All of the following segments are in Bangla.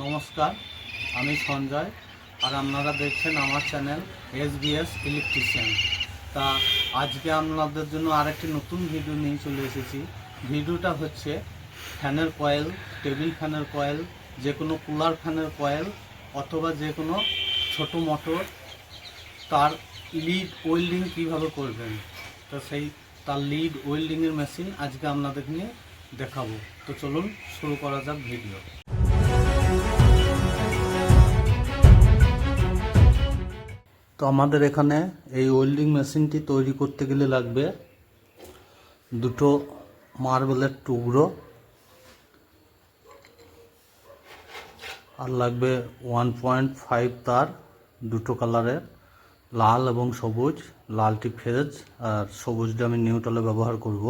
নমস্কার, আমি সঞ্জয় আর আপনারা দেখছেন আমার চ্যানেল এস বিএস ইলেকট্রিশিয়ান। তা আজকে আপনাদের জন্য আরেকটি নতুন ভিডিও নিয়ে চলে এসেছি। ভিডিওটা হচ্ছে ফ্যানের কয়েল, টেবিল ফ্যানের কয়েল যে কোনো কুলার ফ্যানের কয়েল অথবা যে কোনো ছোটো মোটর, তার লিড ওয়েল্ডিং কীভাবে করবেন, তো সেই, তার লিড ওয়েল্ডিংয়ের মেশিন আজকে আপনাদের নিয়ে দেখাবো। তো চলুন শুরু করা যাক ভিডিও। তো আমাদের এখানে এই ওয়েল্ডিং মেশিনটি তৈরি করতে গেলে লাগবে দুটো মার্বেলের টুকরো আর লাগবে ওয়ান পয়েন্ট ফাইভ তার দুটো কালারের, লাল এবং সবুজ। লালটি ফেজ আর সবুজটা আমি নিউট্রালে ব্যবহার করব।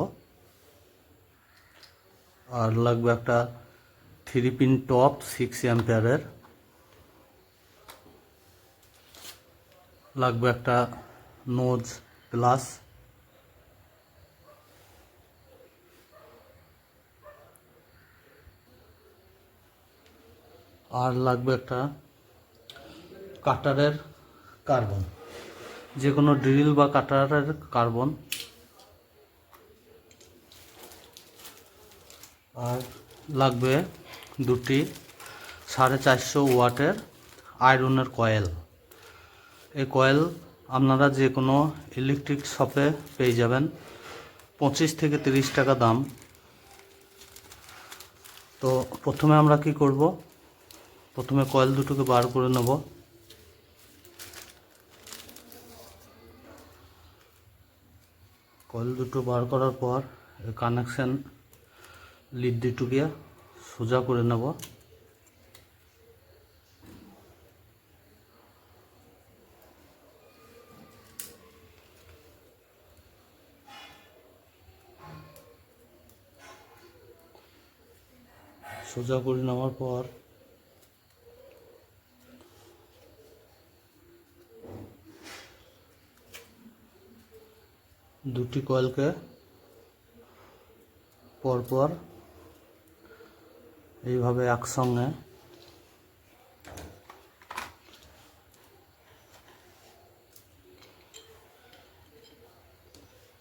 আর লাগবে একটা থ্রি পিন টপ সিক্স অ্যাম্পিয়ারের। লাগবে একটা নোজ প্লাস আর লাগবে একটা কাটারের কার্বন। যে কোনো ড্রিল বা কাটারের কার্বন। আর লাগবে দুটি সাড়ে চারশো ওয়াটের আয়রনের কয়েল। এই কয়েল আপনারা যে কোনো ইলেকট্রিক শপে পেয়ে যাবেন। পঁচিশ থেকে তিরিশ টাকা দাম। তো প্রথমে আমরা কি করব? প্রথমে কয়েল দুটোকে বার করে নেব। কয়েল দুটো বার করার পর কানেকশন লিড দুটোকে সোজা করে নেব। সোজা করে নেওয়ার পর দুটি কয়েলকে পরপর এইভাবে একসঙ্গে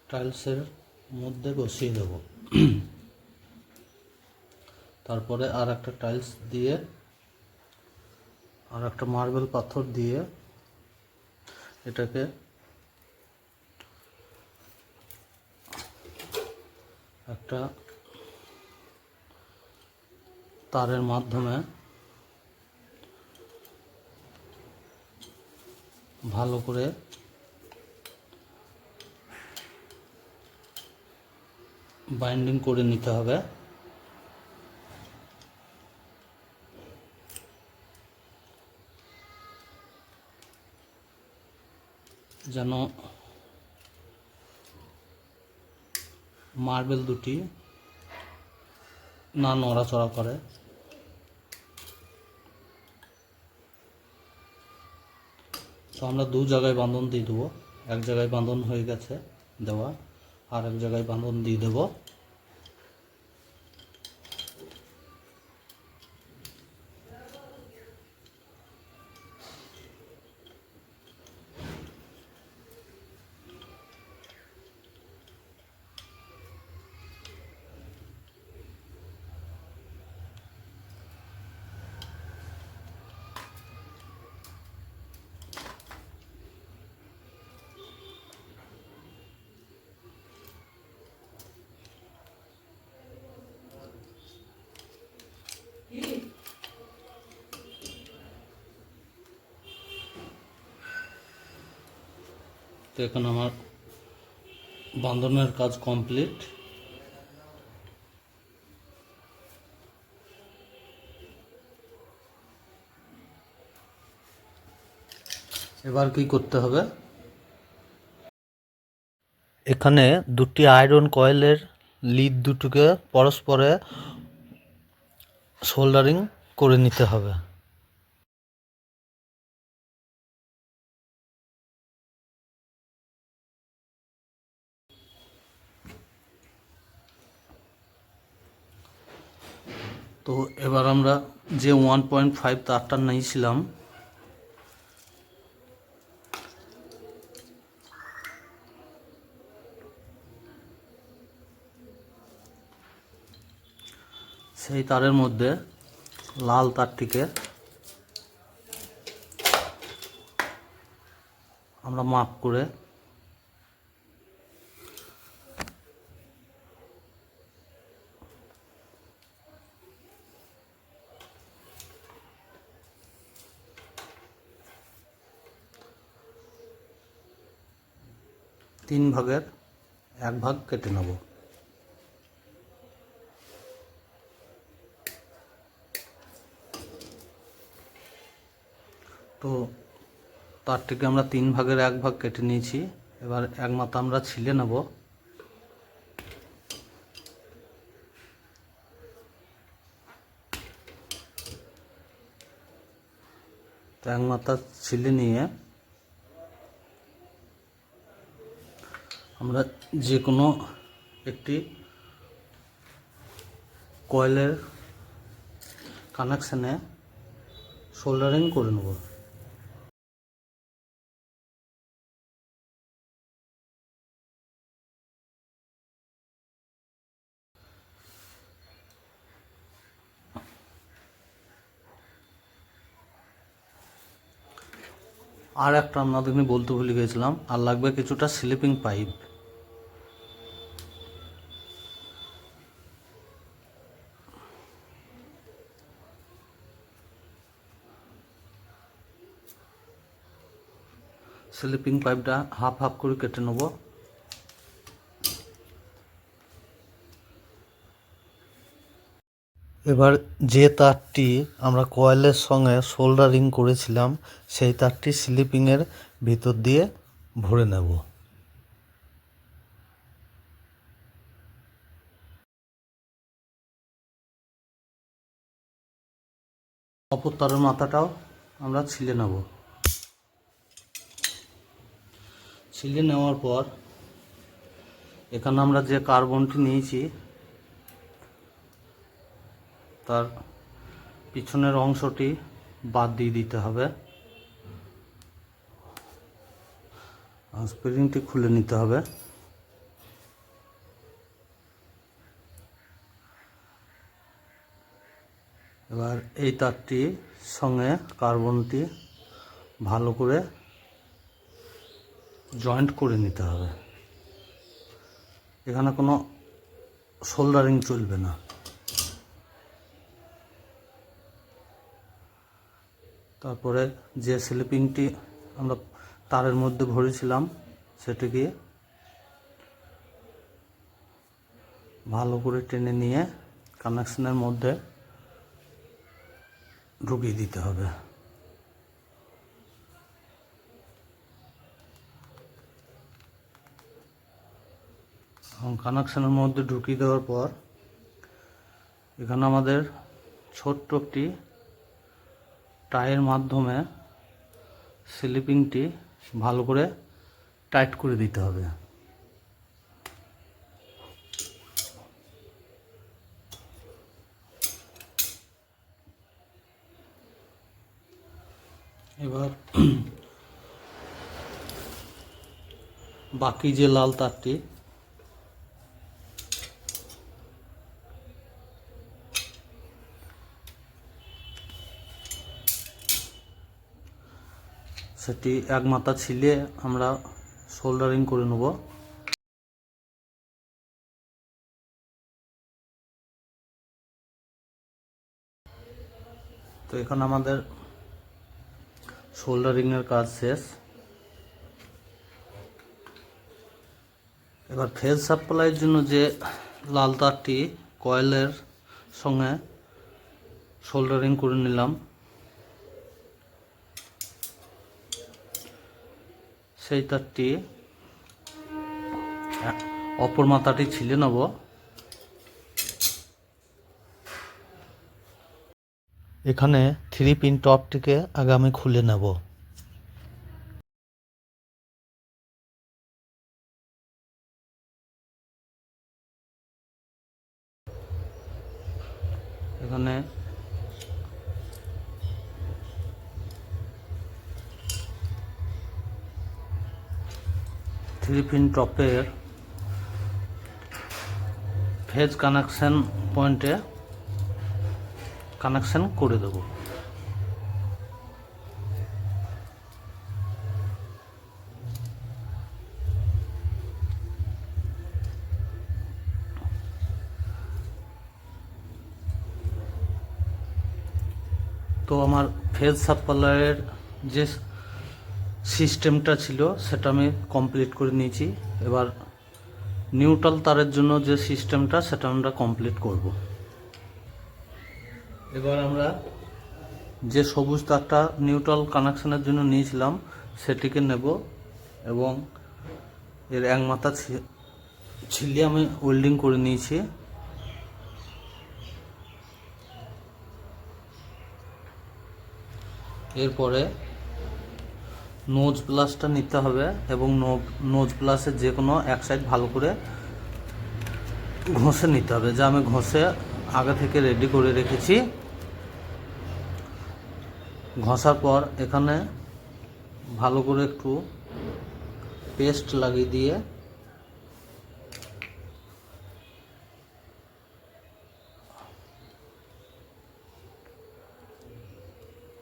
টাইলসের মধ্যে বসিয়ে দেব। তারপরে আর একটা টাইলস দিয়ে আর একটা মার্বেল পাথর দিয়ে এটাকে একটা তারের মাধ্যমে ভালো করে বাইন্ডিং করে নিতে হবে। যেন মার্বেল দুটি না নড়াচড়া করে। তো আমরা দু জায়গায় বাঁধন দিয়ে দেবো। এক জায়গায় বাঁধন হয়ে গেছে দেওয়া, আর এক জায়গায় বাঁধন দিয়ে দেবো। তো এখন আমার বাঁধনের কাজ কমপ্লিট। এবার কি করতে হবে? এখানে দুটি আয়রন কয়েলের লিড দুটোকে পরস্পরে সোল্ডারিং করে নিতে হবে। তো এবার আমরা যে ওয়ান পয়েন্ট ফাইভ তারটা নিয়েছিলাম, সেই তারের মধ্যে লাল তারটিকে আমরা মাপ করে তিন ভাগের এক ভাগ কেটে নেব। তো তারটিকে আমরা তিন ভাগের এক ভাগ কেটে নিয়েছি। এবার এক মাথা আমরা ছিলে নেব। তো এক মাথা ছিলে নিয়ে আমরা যে কোনো একটি কয়েলের কানেকশানে সোল্ডারিং করে নেব। আর একটা আপনাদেরকে বলতে ভুলে গেছিলাম আর লাগবে কিছুটা স্লিপিং পাইপ স্লিপিং পাইপটা হাফ হাফ করে কেটে নেব। এবার যে তারটি আমরা কয়েলের সঙ্গে সোল্ডারিং করেছিলাম, সেই তারটি স্লিপিংয়ের ভিতর দিয়ে ভরে নেব। অপর তারের মাথাটাও আমরা ছিলে নেব। ছিলে নেওয়ার পর, এখানে আমরা যে কার্বনটি নিয়েছি, তার পিছনের অংশটি বাদ দিয়ে দিতে হবে। স্প্রিংটি খুলে নিতে হবে। এবার এই তারটি সঙ্গে কার্বনটি ভালো করে জয়েন্ট করে নিতে হবে। এখানে কোনো সোল্ডারিং চলবে না। তারপরে যে স্লিপিংটি আমরা তারের মধ্যে ভরেছিলাম সেটিকে ভালো করে টেনে নিয়ে কানেকশনের মধ্যে ঢুকিয়ে দিতে হবে। এবং কানেকশনের মধ্যে ঢুকিয়ে দেওয়ার পর এখানে আমাদের ছোট্ট একটি টাইয়ের মাধ্যমে স্লিপিংটি ভালো করে টাইট করে দিতে হবে। এবার বাকি যে লাল তারটি সেটি এক মাথা ছিলে আমরা সোল্ডারিং করে নেব। তো এখন আমাদের সোল্ডারিংয়ের কাজ শেষ। এবার ফেজ সাপ্লাইয়ের জন্য যে লাল তারটি কয়েলের সঙ্গে সোল্ডারিং করে নিলাম। সেই তারটি অপর মাথাটি ছিলে নেব এখানে থ্রি পিন টপটিকে আগে আমি খুলে নেব। পিন টপের ফেজ কানেকশন পয়েন্টে কানেকশন করে দেব। তো আমার ফেজ সাপ্লাইয়ের যে সিস্টেমটা ছিল, সেটা আমি কমপ্লিট করে নিয়েছি। এবার নিউট্রাল তারের জন্য যে সিস্টেমটা, সেটা আমরা কমপ্লিট করব। এবার আমরা যে সবুজ তারটা নিউট্রাল কানেকশনের জন্য নিয়েছিলাম, সেটিকে নেব এবং এর এক মাথা ছিলিয়ে আমি ওয়েল্ডিং করে নিয়েছি। এরপরে নোজ প্লাসটা নিতে হবে এবং নোজ প্লাসের যে কোনো এক সাইড ভালো করে ঘষে নিতে হবে। যা আমি ঘষে আগে থেকে রেডি করে রেখেছি। ঘষার পর এখানে ভালো করে একটু পেস্ট লাগিয়ে দিয়ে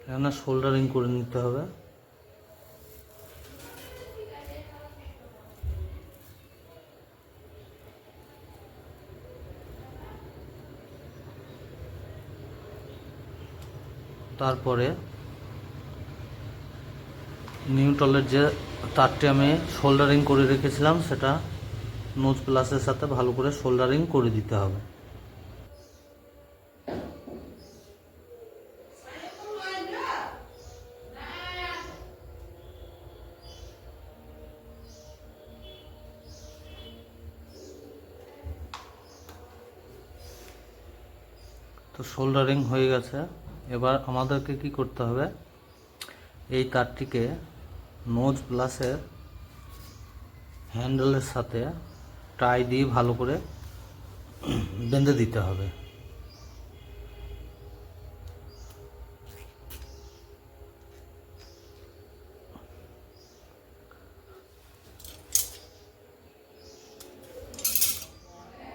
এখানে সোল্ডারিং করে নিতে হবে। তারপরে নিউট্রলের যে তারটি আমি শোল্ডারিং করে রেখেছিলাম, সেটা নোজ প্লাসের সাথে ভালো করে শোল্ডারিং করে দিতে হবে। তো সোল্ডারিং হয়ে গেছে। এবার আমাদেরকে কি করতে হবে? এই তারটিকে নোজ প্লাসের হ্যান্ডেলের সাথে টাই দিয়ে ভালো করে বেঁধে দিতে হবে।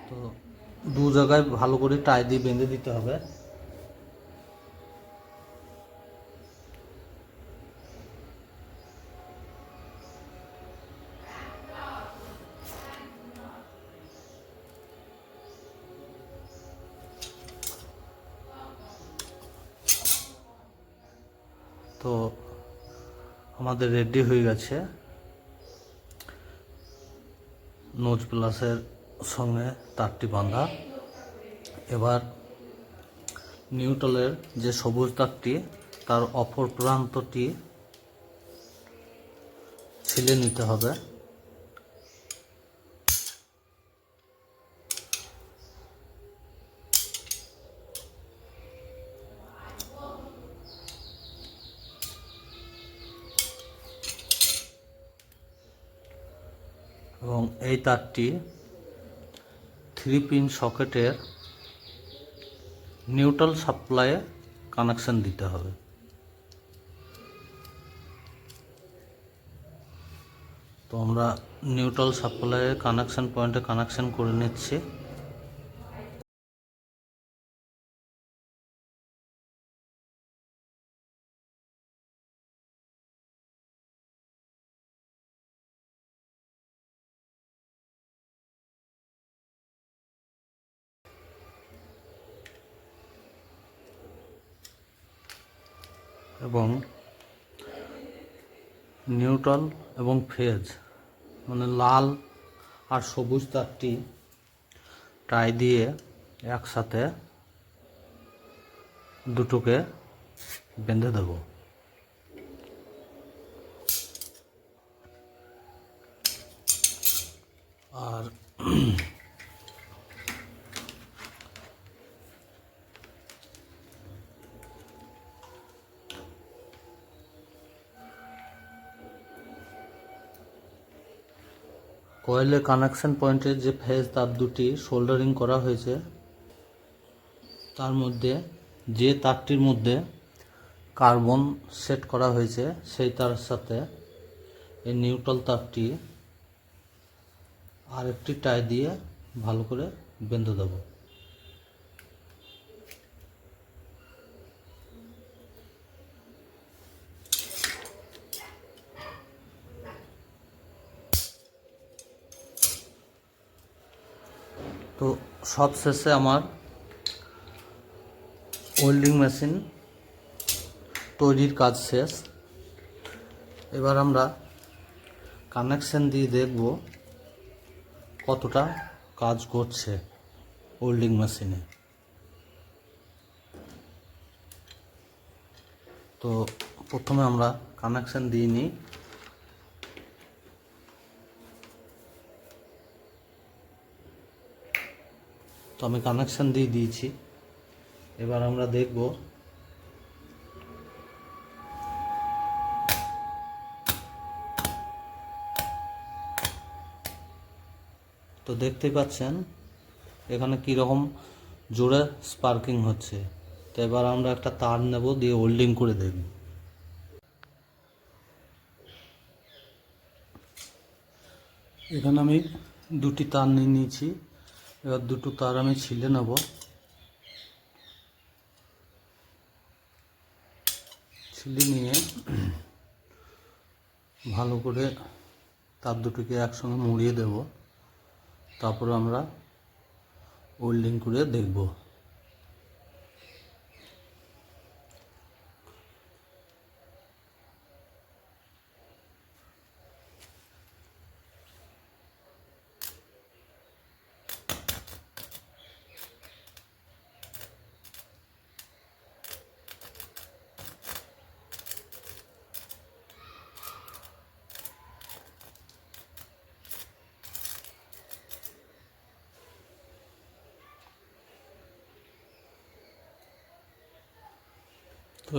তো দু জায়গায় ভালো করে টাই দিয়ে বেঁধে দিতে হবে। আমাদের রেডি হয়ে গেছে। নোজ প্লাসের সঙ্গে তারটি বাঁধা। এবার নিউটলের যে সবুজ তারটি, তার অপর প্রান্তটি ছিলে নিতে হবে এবং এই তারটি থ্রি পিন সকেটের নিউট্রাল সাপ্লাইয়ে কানেকশান দিতে হবে। তো আমরা নিউট্রাল সাপ্লাইয়ে কানেকশন পয়েন্টে কানেকশন করে নিচ্ছি। এবং নিউট্রাল এবং ফেজ মানে লাল আর সবুজ তারটি টাই দিয়ে একসাথে দুটোকে বেঁধে দেব। আর কয়েলের কানেকশন পয়েন্টের যে ফেজ তার দুটি সোল্ডারিং করা হয়েছে, তার মধ্যে যে তারটির মধ্যে কার্বন সেট করা হয়েছে, সেই তার সাথে এই নিউট্রাল তারটি আরেকটি টাই দিয়ে ভালো করে বেঁধে দেবো। তো সব শেষে আমার ওয়েল্ডিং মেশিন তৈরির কাজ শেষ। এবার আমরা কানেকশন দিয়ে দেখব কতটা কাজ করছে ওয়েল্ডিং মেশিনে তো প্রথমে আমরা কানেকশন দিয়ে নিই। তো আমি কানেকশন দিয়ে দিয়েছি। এবার আমরা দেখব। তো দেখতে পাচ্ছেন, এখানে কীরকম জোরে স্পার্কিং হচ্ছে। তো এবার আমরা একটা তার নেব, দিয়ে হোল্ডিং করে দেখব। এখানে আমি দুটি তার নিয়ে নিয়েছি। এবার দুটো তার আমি ছিলে নেব। ছিলে নিয়ে ভালো করে তার দুটোকে একসঙ্গে মুড়িয়ে দেব। তারপর আমরা ওয়েল্ডিং করে দেখব।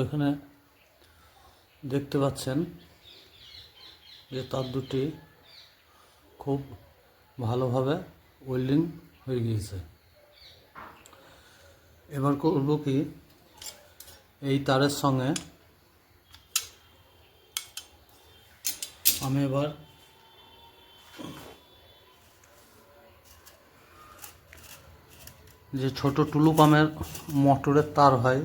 এখানে দেখতে পাচ্ছেন যে তার দুটি খুব ভালোভাবে ওয়েল্ডিং হয়ে গিয়েছে। এবার করব কি, এই তারের সঙ্গে আমি এবার যে ছোট টুলু পামের মোটরের তার হয়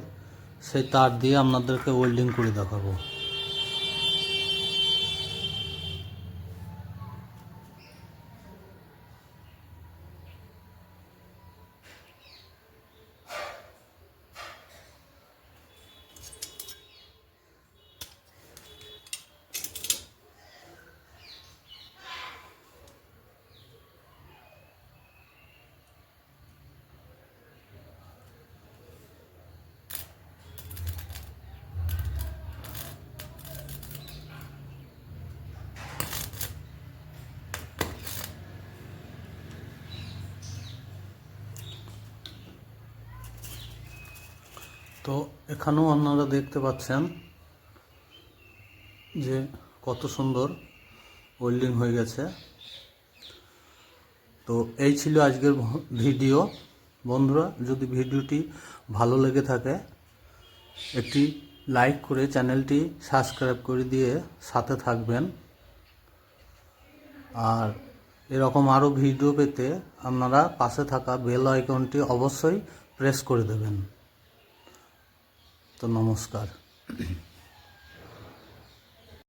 সেই তার দিয়ে আপনাদেরকে ওয়েল্ডিং করে দেখাবো। তো এখানেও আপনারা দেখতে পাচ্ছেন যে কত সুন্দর ওয়েল্ডিং হয়ে গেছে। তো এই ছিল আজকের ভিডিও। বন্ধুরা, যদি ভিডিওটি ভালো লেগে থাকে, একটি লাইক করে চ্যানেলটি সাবস্ক্রাইব করে দিয়ে সাথে থাকবেন। আর এরকম আরও ভিডিও পেতে আপনারা পাশে থাকা বেল আইকনটি অবশ্যই প্রেস করে দেবেন। তো নমস্কার।